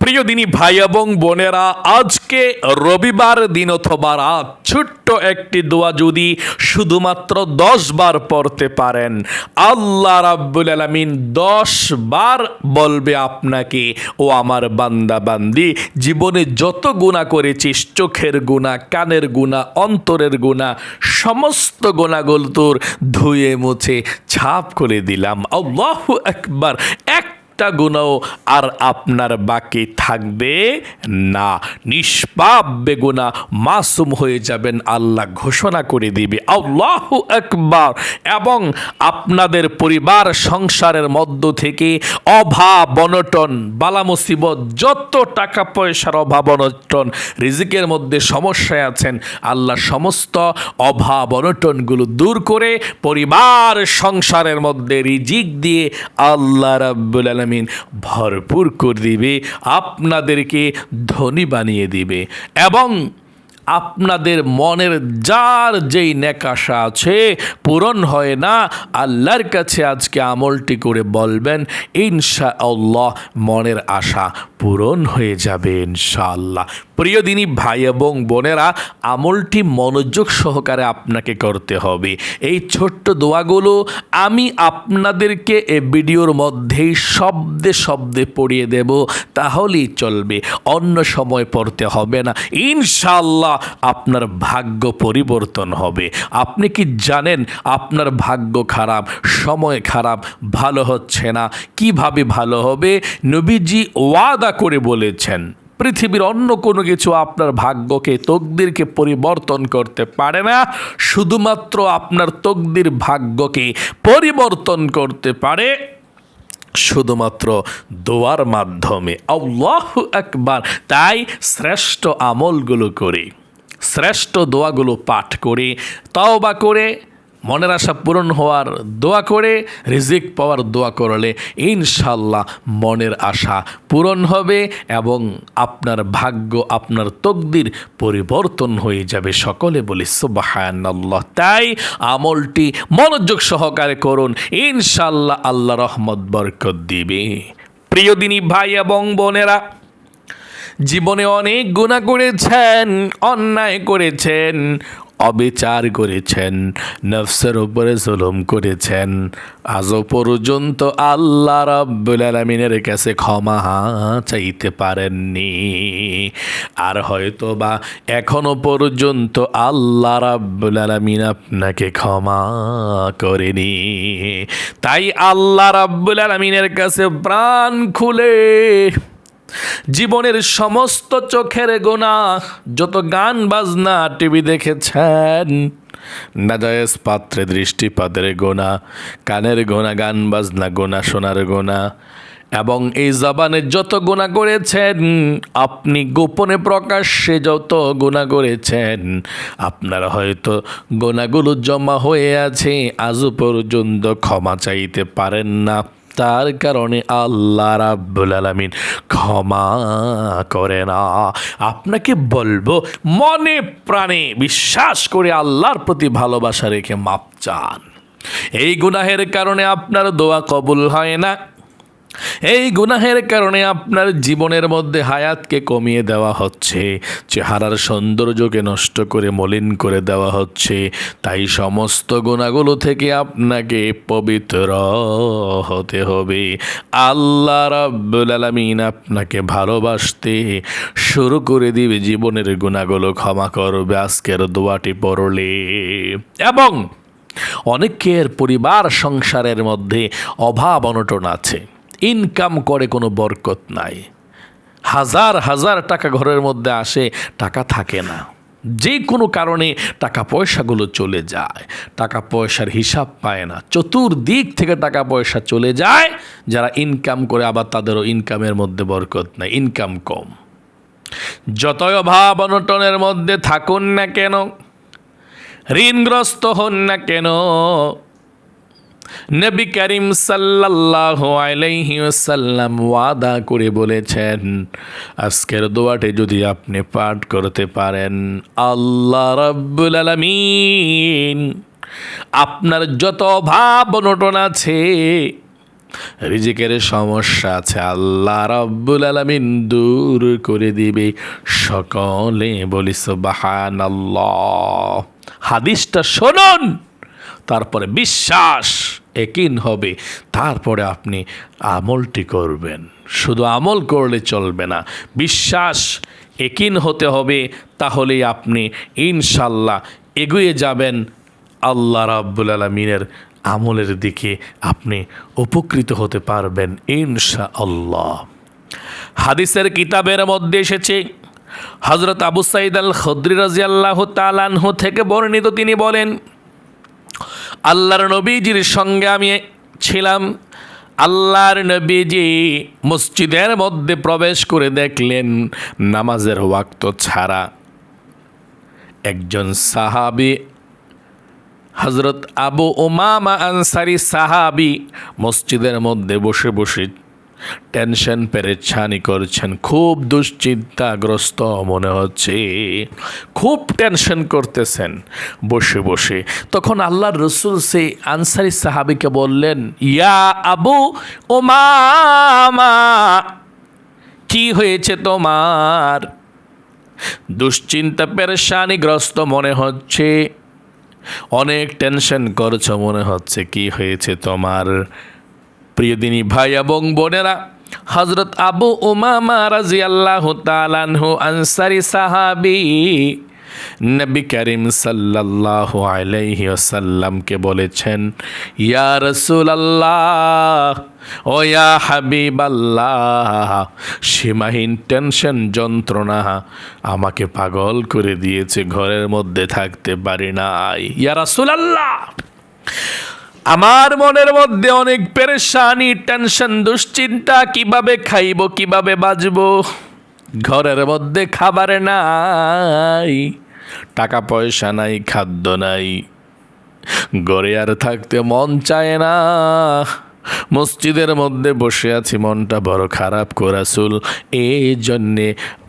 প্রিয় দিনী ভাই এবং বোনেরা, আজকে রবিবার দিন অথবা রাত ছোট্ট একটি দোয়া যদি শুধুমাত্র দশ বার পড়তে পারেন, আল্লাহ রাব্বুল আলামিন দশ বার বলবে আপনাকে, ও আমার বান্দা বান্দি জীবনে যত গুণা করেছিস, চোখের গুণা কানের গুণা অন্তরের গুণা সমস্ত গুণাগুলো তোর ধুয়ে মুছে ছাপ করে দিলাম। আল্লাহ একবার এক একটা গুণাও আর আপনার বাকি থাকবে না। নিষ্পাপ বেগুনা মাসুম হয়ে যাবেন, আল্লাহ ঘোষণা করে দিবে। আল্লাহ একবার এবং আপনাদের পরিবার, সংসারের মধ্য থেকে অভাব, অনটন বালা মুসিবত যত টাকা পয়সার অভাব, অনটন, রিজিকের মধ্যে সমস্যায় আছেন, আল্লাহ সমস্ত অভাব, অনটনগুলো দূর করে পরিবার, সংসারের মধ্যে রিজিক দিয়ে আল্লাহ রাব্বুল আলমিন ভরপুর করে দিবে, আপনাদেরকে ধনী বানিয়ে দিবে। এবং আপনাদের মনের যার যেই নেকাশা আছে, পূরণ হয় না, আল্লাহর কাছে আজকে আমলটি করে বলবেন ইনশা আল্লাহ মনের আশা পূরণ হয়ে যাবে ইনশাআল্লাহ। প্রিয় দিনী ভাই এবং বোনেরা, আমলটি মনোযোগ সহকারে আপনাকে করতে হবে। এই ছোট্ট দোয়াগুলো আমি আপনাদেরকে এ ভিডিওর মধ্যেই শব্দে শব্দে পড়িয়ে দেব, তাহলেই চলবে। অন্য সময় পড়তে হবে না। ইনশাল্লাহ আপনার ভাগ্য পরিবর্তন হবে। আপনি কি জানেন আপনার ভাগ্য খারাপ, সময় খারাপ, ভালো হচ্ছে না? কীভাবে ভালো হবে? নবীজি ওয়াদা করে বলেছেন। পৃথিবীর অন্য কোনো কিছু আপনার ভাগ্যকে, তকদিরকে পরিবর্তন করতে পারে না। শুধুমাত্র আপনার তকদির ভাগ্যকে পরিবর্তন করতে পারে। শুধুমাত্র দোয়ার মাধ্যমে। আল্লাহ একবার তাই শ্রেষ্ঠ আমলগুলো করে, শ্রেষ্ঠ দোয়াগুলো পাঠ করে, তওবা করে মনের আশা পূরণ হওয়ার দোয়া করে, রিজিক পাওয়ার দোয়া করলে ইনশাল্লাহ মনের আশা পূরণ হবে এবং আপনার ভাগ্য, আপনার তকদির পরিবর্তন হয়ে যাবে। সকলে বলি সুবাহান্লাহ তাই আমলটি মনোযোগ সহকারে করুন। ইনশাল্লাহ আল্লাহ রহমত, বরকত দিবে। প্রিয় দিনী ভাই এবং বোনেরা, জীবনে অনেক গুণা করেছেন, অন্যায় করেছেন অবিচার করেছেন, নফসের উপরে জুলুম করেছেন। আজও পর্যন্ত আল্লাহ রাব্বুল আলমিনের কাছে ক্ষমা চাইতে পারেননি। আর হয়তো বা এখনও পর্যন্ত আল্লাহ রাব্বুল আলমিন আপনাকে ক্ষমা করেনি। তাই আল্লাহ রাব্বুল আলমিনের কাছে প্রাণ খুলে জীবনের সমস্ত চোখের গোনা, যত গান, বাজনা, টিভি দেখেছেন নাজায়েজ পাত্রে দৃষ্টিপাতের গোনা, কানের গোনা, গান, বাজনা, গোনা শোনার গোনা। এবং এই জবানের যত গুণা করেছেন, আপনি গোপনে প্রকাশ্যে যত গুণা করেছেন, আপনার হয়তো গোনাগুলো জমা হয়ে আছে, আজও পর্যন্ত ক্ষমা চাইতে পারেন না। তার কারণে আল্লাহ রাব্বুল আলমিন ক্ষমা করে না। আপনাকে বলব, মনে প্রাণে বিশ্বাস করে আল্লাহর প্রতি ভালোবাসা রেখে মাপ চান। এই গুনাহের কারণে আপনার দোয়া কবুল হয় না। এই গুনাহের কারণে আপনার জীবনের মধ্যে হায়াতকে কমিয়ে দেওয়া হচ্ছে, চেহারার সৌন্দর্যকে নষ্ট করে মলিন করে দেওয়া হচ্ছে, তাই সমস্ত গুণাগুলো থেকে আপনাকে পবিত্র হতে হবে। আল্লাহ রাব্বুল আলামিন আপনাকে ভালোবাসতে শুরু করে দিবে, জীবনের গুণাগুলো ক্ষমা করবে, আজকের দোয়াটি পড়লে। এবং অনেকের পরিবার সংসারের মধ্যে অভাব অনটন আছে। ইনকাম করে কোনো বরকত নাই। হাজার হাজার টাকা ঘরের মধ্যে আসে, টাকা থাকে না। যে কোনো কারণে টাকা পয়সাগুলো চলে যায়। টাকা পয়সার হিসাব পায় না। চতুর্দিক থেকে টাকা পয়সা চলে যায়, যারা ইনকাম করে আবার তাদেরও ইনকামের মধ্যে বরকত নাই, ইনকাম কম। যতই অভাব অনটনের মধ্যে থাকুন না কেন, ঋণগ্রস্ত হন না কেন নবী করিম সাল্লাল্লাহু আলাইহি ওয়াসাল্লাম ওয়াদা করে বলেছেন, আজকের দোয়াটি যদি আপনি পাঠ করতে পারেন, আল্লাহ রাব্বুল আলামিন আপনার যত অভাব অনটন আছে, রিজিকের সমস্যা আছে, আল্লাহ রাব্বুল আলামিন দূর করে দিবে সকলে বলি সুবহানাল্লাহ। হাদিসটা শুনুন, তারপরে বিশ্বাস একিন হবে, তারপরে আপনি আমলটি করবেন। শুধু আমল করলে চলবে না, বিশ্বাস একিন হতে হবে, তাহলেই আপনি ইনশাল্লাহ এগিয়ে যাবেন আল্লাহ রাব্বুল আলমিনের আমলের দিকে আপনি উপকৃত হতে পারবেন ইনশা আল্লাহ হাদিসের কিতাবের মধ্যে এসেছে হজরত আবু সাইদ আল খদ্রি রাজি আল্লাহ তালানহ থেকে বর্ণিত তিনি বলেন আল্লাহর নবীজির সঙ্গে আমি ছিলাম। আল্লাহর নবীজি মসজিদের মধ্যে প্রবেশ করে দেখলেন, নামাজের ওয়াক্ত ছাড়া একজন সাহাবি হজরত আবু ওমামা আনসারি সাহাবি মসজিদের মধ্যে বসে বসে টেনশন পেরেছানি করছেন, খুব দুশ্চিন্তাগ্রস্ত মনে হচ্ছে। খুব টেনশন করতেছেন বসে বসে। তখন আল্লাহর রসুল সেই আনসারি সাহাবিকে বললেন, ইয়া আবু ওমামা কি হয়েছে তোমার? দুশ্চিন্তা পেরেশানিগ্রস্ত মনে হচ্ছে। অনেক টেনশন করছ মনে হচ্ছে, কি হয়েছে তোমার? প্রিয়দিনী ভাই এবং বোনেরা হজরত আবু উমামা রাজি আল্লাহ তালানহু আনসারি সাহাবি নবী করিম সাল্লাল্লাহু আলাইহি ওয়াসাল্লামকে বলেছেন, ইয়া রাসূলুল্লাহ, ও ইয়া হাবিবাল্লাহ, সীমাহীন টেনশন যন্ত্রণা আমাকে পাগল করে দিয়েছে, ঘরের মধ্যে থাকতে পারি নাই। ইয়া রাসূলুল্লাহ আমার মনের মধ্যে অনেক পেরেশানি টেনশন দুশ্চিন্তা, কীভাবে খাইব, কীভাবে বাঁচব? ঘরের মধ্যে খাবার নাই, টাকা পয়সা নাই, খাদ্য নাই। গড়ে আর থাকতে মন চায় না। মসজিদের মধ্যে বসে আছি, মনটা বড় খারাপ করাসুল এই জন্যে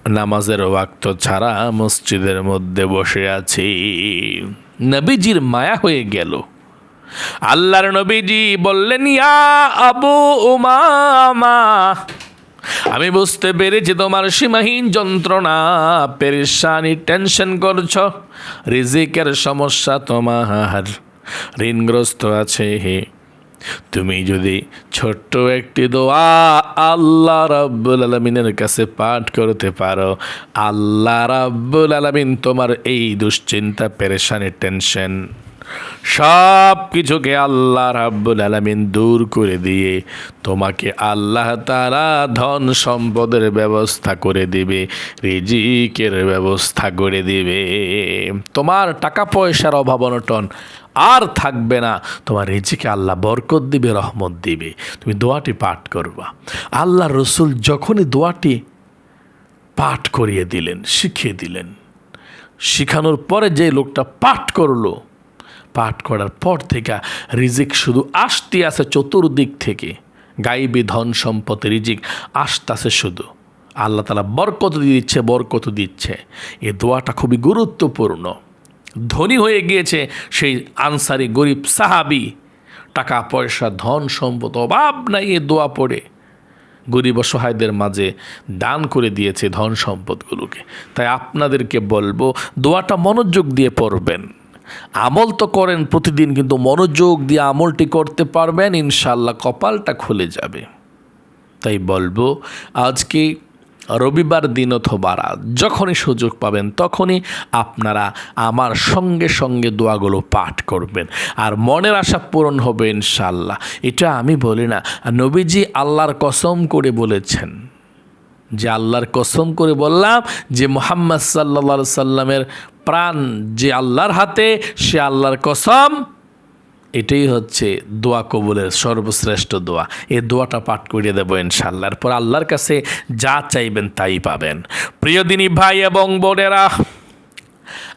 নামাজের ওয়াক্ত ছাড়া মসজিদের মধ্যে বসে আছি। নবীজির মায়া হয়ে গেল। আল্লাহর নবীজি বললেন, ইয়া আবু উমামা, আমি বুঝতে পেরেছি তোমার সীমাহীন যন্ত্রণা পেরেশানি টেনশন করছ, রিজিকের সমস্যা তোমার, ঋণগ্রস্ত আছে হে। তুমি যদি ছোট্ট একটি দোয়া আল্লাহ রাব্বুল আলমিনের কাছে পাঠ করতে পারো, আল্লাহ রাব্বুল আলমিন তোমার এই দুশ্চিন্তা পেরেশানি টেনশন সব কিছুকে আল্লাহ রাব্বুল আলামিন দূর করে দিয়ে তোমাকে আল্লাহ তারা ধন সম্পদের ব্যবস্থা করে দিবে, রিজিকের ব্যবস্থা করে দিবে। তোমার টাকা পয়সার অভাব অনটন আর থাকবে না। তোমার রিজিকে আল্লাহ বরকত দিবে, রহমত দিবে। তুমি দোয়াটি পাঠ করবা। আল্লাহ রসুল যখনই দোয়াটি পাঠ করিয়ে দিলেন, শিখিয়ে দিলেন, শিখানোর পরে যে লোকটা পাঠ করল পাঠ করার পর থেকে রিজিক শুধু আসতে আসে চতুর্দিক থেকে। গাইবি ধন সম্পদ রিজিক আসতেছে শুধু। আল্লাহ তালা বরকত দিচ্ছে বরকত দিচ্ছে। এ দোয়াটা খুবই গুরুত্বপূর্ণ। ধনী হয়ে গিয়েছে সেই আনসারি গরিব সাহাবি। টাকা, পয়সা, ধন সম্পদ অভাব নাই এ দোয়া পড়ে। গরিব অসহায়দের মাঝে দান করে দিয়েছে ধন সম্পদগুলোকে। তাই আপনাদেরকে বলব, দোয়াটা মনোযোগ দিয়ে পড়বেন। আমল তো করেন প্রতিদিন, কিন্তু মনোযোগ দিয়ে আমলটি করতে পারবেন ইনশাল্লাহ কপালটা খুলে যাবে। তাই বলব, আজকে রবিবার দিন অথবা রাত, যখনই সুযোগ পাবেন তখনই আপনারা আমার সঙ্গে সঙ্গে দোয়াগুলো পাঠ করবেন। আর মনের আশা পূরণ হবে ইনশাল্লাহ এটা আমি বলি না, নবীজি আল্লাহর কসম করে বলেছেন। যে আল্লাহর কসম করে বললাম যে মোহাম্মদ সাল্লা সাল্লামের প্রাণ যে আল্লাহর হাতে, সে আল্লাহর কসম, এটাই হচ্ছে দোয়া কবুলের সর্বশ্রেষ্ঠ দোয়া। এ দোয়াটা পাঠ করিয়ে দেবো ইনশাল্লাহ এরপর আল্লাহর কাছে যা চাইবেন তাই পাবেন। প্রিয় দিনী ভাই এবং বোনেরা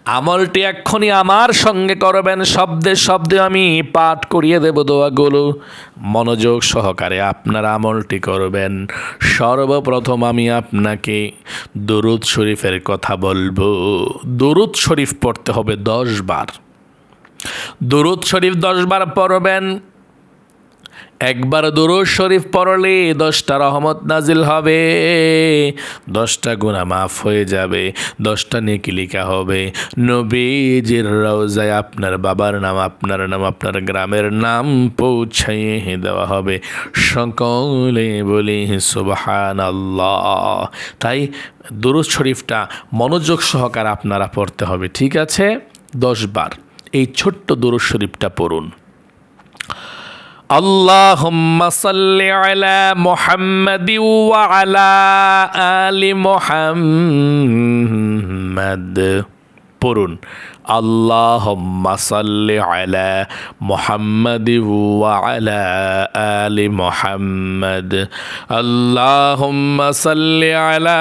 আমলটি এক্ষুনি আমার সঙ্গে করবেন, শব্দে শব্দে আমি পাঠ করিয়ে দেব দোয়াগুলো। মনোযোগ সহকারে আপনার আমলটি করবেন। সর্বপ্রথম আমি আপনাকে দরুদ শরীফের কথা বলব। দরুদ শরীফ পড়তে হবে দশ বার। দরুদ শরীফ দশ বার পড়বেন। একবার দরুদ শরীফ পড়লে দশটা রহমত নাজিল হবে। দশটা গুণা মাফ হয়ে যাবে, দশটা নেকি লিখা হবে। নবীজির রওজায় আপনার বাবার নাম, আপনার নাম, আপনার গ্রামের নাম পৌঁছাইয়ে দেওয়া হবে। সকলে বলি সুবহান আল্লাহ তাই দুরুদ শরীফটা মনোযোগ সহকারে আপনারা পড়তে হবে, ঠিক আছে? দশ বার এই ছোট্ট দুরুদ শরীফটা পড়ুন। اللهم صل على محمد وعلى آل محمد পড়ুন, আল্লাহম্মা সাল্লি আলা মোহাম্মদ আলি মোহাম্মদ। আল্লাহম্মা সাল্লি আলা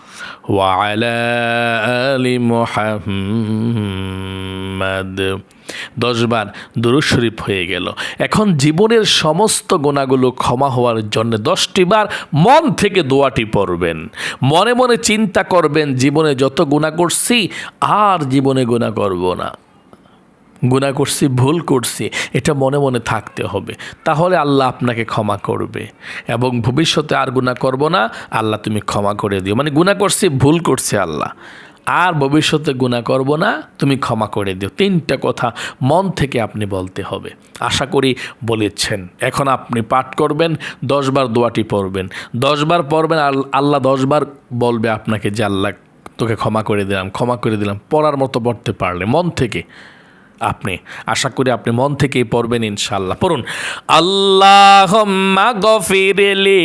ওয়ালা আলি মোহাম্মদ দশবার দুরুদ শরীফ হয়ে গেল। এখন জীবনের সমস্ত গোনাগুলো ক্ষমা হওয়ার জন্য দশটি বার মন থেকে দোয়াটি পড়বেন। মনে মনে চিন্তা করবেন, জীবনে যত গুণা করছি, আর জীবনে গুণা করব না। গুণা করছি, ভুল করছি, এটা মনে মনে থাকতে হবে। তাহলে আল্লাহ আপনাকে ক্ষমা করবে এবং ভবিষ্যতে আর গুণা করব না, আল্লাহ তুমি ক্ষমা করে দিও। মানে গুণা করছি, ভুল করছে আল্লাহ। আর ভবিষ্যতে গুণা করব না, তুমি ক্ষমা করে দিও। তিনটা কথা মন থেকে আপনি বলতে হবে। আশা করি বলেছেন। এখন আপনি পাঠ করবেন, দশবার দোয়াটি পড়বেন। দশবার পড়বেন আল- আল্লাহ দশবার বলবে আপনাকে যে, আল্লাহ, তোকে ক্ষমা করে দিলাম, ক্ষমা করে দিলাম। পড়ার মতো পড়তে পারলে, মন থেকে। আপনি। আশা করি আপনি মন থেকেই পড়বেন ইনশাল্লাহ পড়ুন আল্লাহ গফিরলি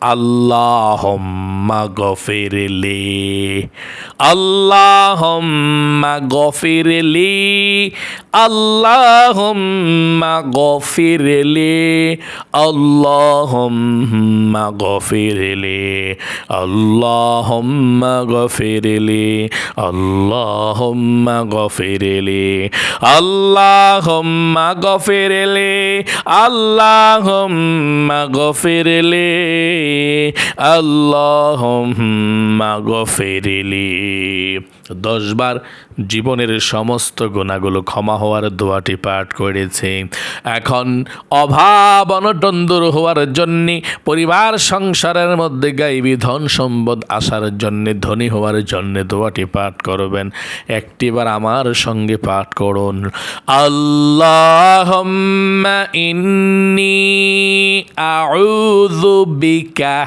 আল্লাহম্মা গফিরলি। আল্লাহম্মা গফিরলি। আল্লাহম্মা গফিরলি। আল্লাহম্মা গফিরলি। আল্লাহম্মা গফিরলি। আল্লাহম্মা গফিরলি। আল্লাহম্মা গফিরলি। আল্লাহম্মা গফিরলি। আল্লাহ গফিরলি দশবার জীবনের সমস্ত গুণাগুলো ক্ষমা হওয়ার দোয়াটি পাঠ করেছে। এখন অভাব, অনটন দূর হওয়ার জন্যে, পরিবার, সংসারের মধ্যে গাইবি ধন সম্পদ আসার জন্যে, ধনী হওয়ার জন্যে দোয়াটি পাঠ করবেন। একটিবার আমার সঙ্গে পাঠ করুন। আল্লাহ ইন্নি আউযু বিকা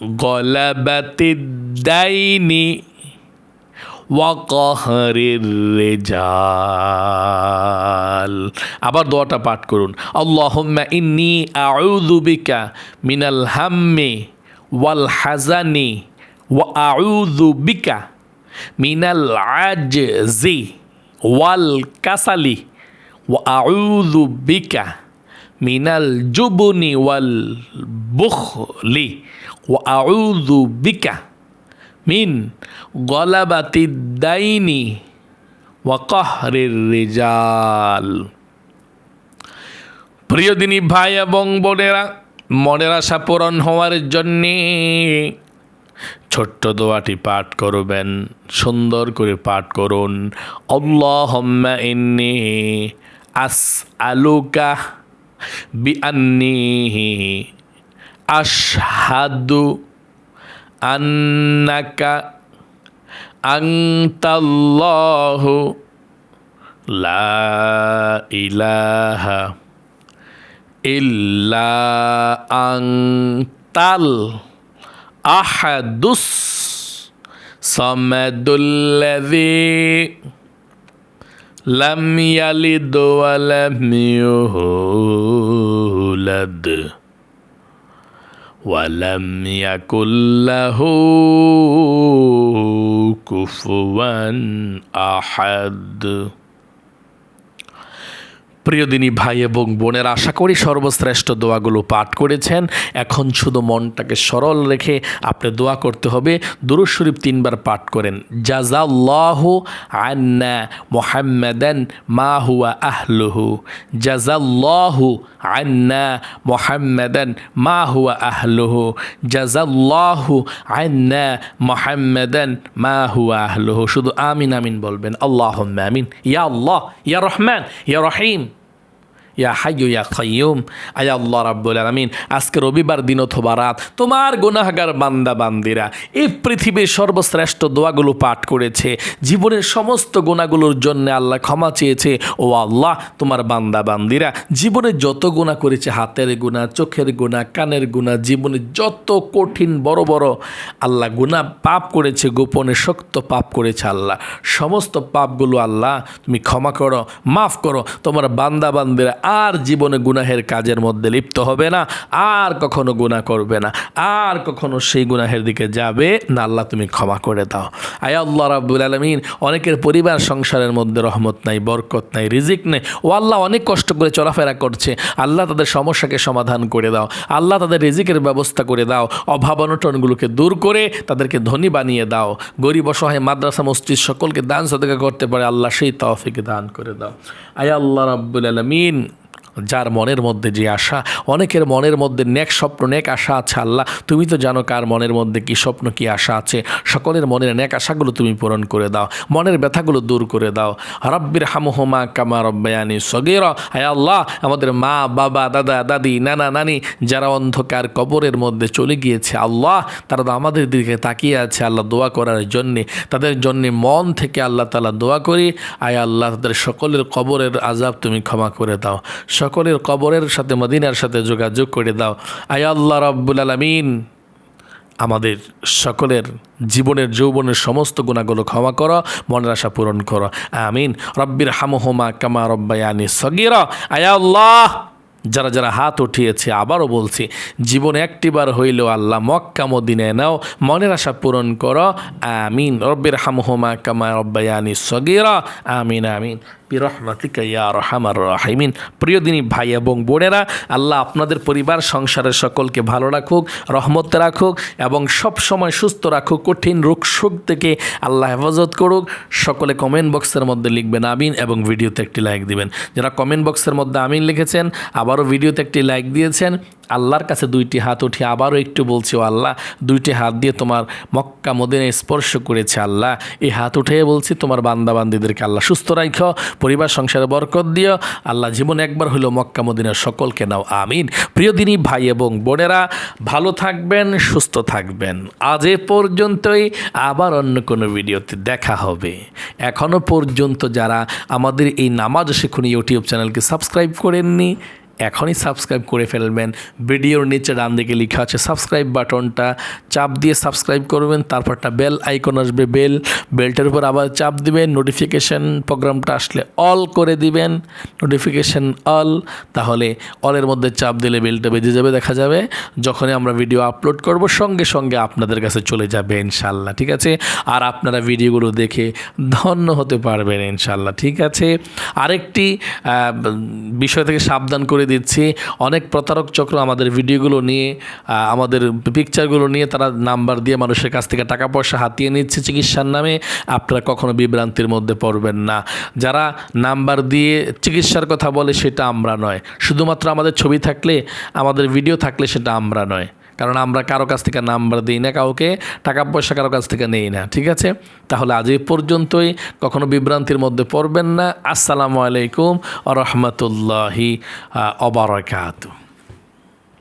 গলাবাতিদ্দাইনি ওয়াকহরের রেজাল। আবার দোয়াটা পাঠ করুন। আল্লাহম্মা ইন্নি আউযুবিকা মিনাল হাম্মি ওয়াল হাজানি ওয়া আউযুবিকা মিনাল আজজি ওয়াল কাসালি ওয়া আউযুবিকা মিনাল জুবনি ওয়াল বুখলি আউযু বিকা মিন গলাবাতি দাইনি ওয়া কাহরির রিজাল। প্রিয় দিনী ভাই এবং বোনেরা, মনের আশা পূরণ হওয়ার জন্যে ছোট্ট দোয়াটি পাঠ করবেন, সুন্দর করে পাঠ করুন। আল্লাহুম্মা ইন্নি আস আলুকা বিআন্নি আশহাদু আন্নাকা আনতাল্লাহু লা ইলাহা ইল্লা আনতাল আহাদুস সামাদুল্লাযী লাম ইয়ালিদ ওয়া লাম ইউলাদ ولم يكن له كفوا أحد. প্রিয় দিনী ভাই এবং বোনের, আশা করি সর্বশ্রেষ্ঠ দোয়াগুলো পাঠ করেছেন। এখন শুধু মনটাকে সরল রেখে আপনি দোয়া করতে হবে। দুরুদ শরীফ তিনবার পাঠ করেন। জাজাল্লাহ আন্না মোহাম্মদান মা হুয়া আহলুহু। জাজাল্লাহু আন্না মোহাম্মদান মা হুয়া আহলুহু। জাজাল্লাহু আন্না মোহাম্মদান মা হুয়া আহলুহু। শুধু আমিন আমিন বলবেন। আল্লাহ আমিন। ইয়া আল্লাহ, ইয়া রহমান, ইয়া রহিম। ইয়া হাইয়ু ইয়া কাইয়ুম আয়া আল্লাহ রাব্বুল আলামিন, আজকে রবিবার দিন অথবা রাত তোমার গুনাহগার বান্দা বান্দিরা, এই পৃথিবীর সর্বশ্রেষ্ঠ দোয়াগুলো পাঠ করেছে। জীবনের সমস্ত গুণাগুলোর জন্য আল্লাহ ক্ষমা চেয়েছে। ও আল্লাহ তোমার বান্দা বান্দিরা, জীবনে যত গুণা করেছে, হাতের গুণা চোখের গুণা কানের গুণা জীবনে যত কঠিন, বড় বড় আল্লাহ গুণা পাপ করেছে, গোপনে শক্ত পাপ করেছে আল্লাহ। সমস্ত পাপগুলো আল্লাহ তুমি ক্ষমা করো, মাফ করো। তোমার বান্দা বান্দিরা আর জীবনে গুনাহের কাজের মধ্যে লিপ্ত হবে না, আর কখনো গুনাহ করবে না, আর কখনো সেই গুনাহের দিকে যাবে না। আল্লাহ তুমি ক্ষমা করে দাও। আয় আল্লাহ আলমিন, অনেকের পরিবার সংসারের মধ্যে রহমত নাই, বরকত নাই, রিজিক নেই। ও আল্লাহ অনেক কষ্ট করে চলাফেরা করছে। আল্লাহ তাদের সমস্যাকে সমাধান করে দাও। আল্লাহ তাদের রিজিকের ব্যবস্থা করে দাও। অভাব অনটনগুলোকে দূর করে তাদেরকে ধনী বানিয়ে দাও। গরিব, অসহায়, মাদ্রাসা, মসজিদ সকলকে দান সদকা করতে পারে। আল্লাহ সেই তৌফিক দান করে দাও। আয় আল্লাহ আলমিন যার মনের মধ্যে যে আশা, অনেকের মনের মধ্যে নেক স্বপ্ন, নেক আশা আছে আল্লাহ। তুমি তো জানো কার মনের মধ্যে কি স্বপ্ন, কি আশা আছে। সকলের মনের নেক আশাগুলো তুমি পূরণ করে দাও। মনের ব্যথাগুলো দূর করে দাও। রব্বির হামুহমা কামা রব্বায়ানি সগের। হায় আল্লাহ, আমাদের মা, বাবা, দাদা, দাদি, নানা, নানি যারা অন্ধকার কবরের মধ্যে চলে গিয়েছে, আল্লাহ, তারা তো আমাদের দিকে তাকিয়ে আছে আল্লাহ দোয়া করার জন্যে। তাদের জন্যে মন থেকে আল্লাহ তালা দোয়া করি। আয় আল্লাহ, তাদের সকলের কবরের আজাব তুমি ক্ষমা করে দাও। সকলের কবরের সাথে, মদিনার সাথে যোগাযোগ করে দাও। আয় আল্লাহ রব্বুল আলমিন, আমাদের সকলের জীবনের, যৌবনের সমস্ত গুণাগুলো ক্ষমা করো, মনের আশা পূরণ করো। আমিন। রব্বির হামহমা কামা রব্বায়ানি সগিরা। আয়া আল্লাহ, যারা যারা হাত উঠিয়েছে, আবারও বলছি, জীবনে একটিবার হইলেও আল্লাহ মক্কা, মদিনায় নাও, মনের আশা পূরণ করো। আমিন। রব্বির হামহমা কামা রব্বায়ানি সগিরা। আমিন আমিন। বিরহমাতিকা ইয়া প্রিয় দিনী ভাই এবং বোনেরা, আল্লাহ আপনাদের পরিবার, সংসারের সকলকে ভালো রাখুক, রহমত রাখুক এবং সব সময় সুস্থ রাখুক, কঠিন রোগ শোক থেকে আল্লাহ হেফাজত করুক। সকলে কমেন্ট বক্সের মধ্যে লিখবেন আমিন এবং ভিডিওতে একটি লাইক দিবেন। যারা কমেন্ট বক্সের মধ্যে আমিন লিখেছেন, আবারও ভিডিওতে একটি লাইক দিয়েছেন, আল্লাহর কাছে দুইটি হাত উঠিয়ে আবারও একটু বলছি, ও আল্লাহ, দুইটি হাত দিয়ে তোমার মক্কা মদিনায় স্পর্শ করেছে আল্লাহ। এই হাত উঠিয়ে বলছি, তোমার বান্দাবান্দিদেরকে আল্লাহ সুস্থ রাখো পরিবার, সংসারে বরকত দিও। আল্লাহ জীবন একবার হলো মক্কা মদিনার সকলকে নাও, আমিন। প্রিয় দিনী ভাই এবং বোনেরা, ভালো থাকবেন, সুস্থ থাকবেন। আজ এ পর্যন্তই, আবার অন্য কোনো ভিডিওতে দেখা হবে। এখনও পর্যন্ত যারা আমাদের এই নামাজ শিখুন ইউটিউব চ্যানেলকে সাবস্ক্রাইব করেননি এখনই সাবস্ক্রাইব করে ফেলবেন। ভিডিওর নিচে ডান দিকে লেখা আছে সাবস্ক্রাইব বাটনটা। চাপ দিয়ে সাবস্ক্রাইব করবেন, তারপরটা বেল আইকন আসবে, বেল, বেলটার উপর আবার চাপ দিবেন নোটিফিকেশন প্রোগ্রামটা আসলে অল করে দিবেন নোটিফিকেশন অল তাহলে অলের মধ্যে চাপ দিলে বেলটা বেজে যাবে, দেখা যাবে। যখনই আমরা ভিডিও আপলোড করব, সঙ্গে সঙ্গে আপনাদের কাছে চলে যাবে ইনশাল্লাহ ঠিক আছে? আর আপনারা ভিডিওগুলো দেখে ধন্য হতে পারবেন ইনশাল্লাহ ঠিক আছে? আরেকটি বিষয় থেকে সাবধান করে দিচ্ছি। অনেক প্রতারক চক্র আমাদের ভিডিওগুলো নিয়ে আমাদের পিকচারগুলো নিয়ে তারা নাম্বার দিয়ে মানুষের কাছ থেকে টাকা পয়সা হাতিয়ে নিচ্ছে চিকিৎসার নামে। আপনারা কখনো বিভ্রান্তির মধ্যে পড়বেন না। যারা নাম্বার দিয়ে চিকিৎসার কথা বলে সেটা আমরা নয়। শুধুমাত্র আমাদের ছবি থাকলে, আমাদের ভিডিও থাকলে সেটা আমরা নয়। কারণ আমরা কারও কাছ থেকে নাম্বার দিই না কাউকে, টাকা পয়সা কারও কাছ থেকে নেই না, ঠিক আছে? তাহলে আজ এই পর্যন্তই, কখনো বিভ্রান্তির মধ্যে পড়বেন না। আসসালামু আলাইকুম আ রহমতুল্লাহি অবরাকাতু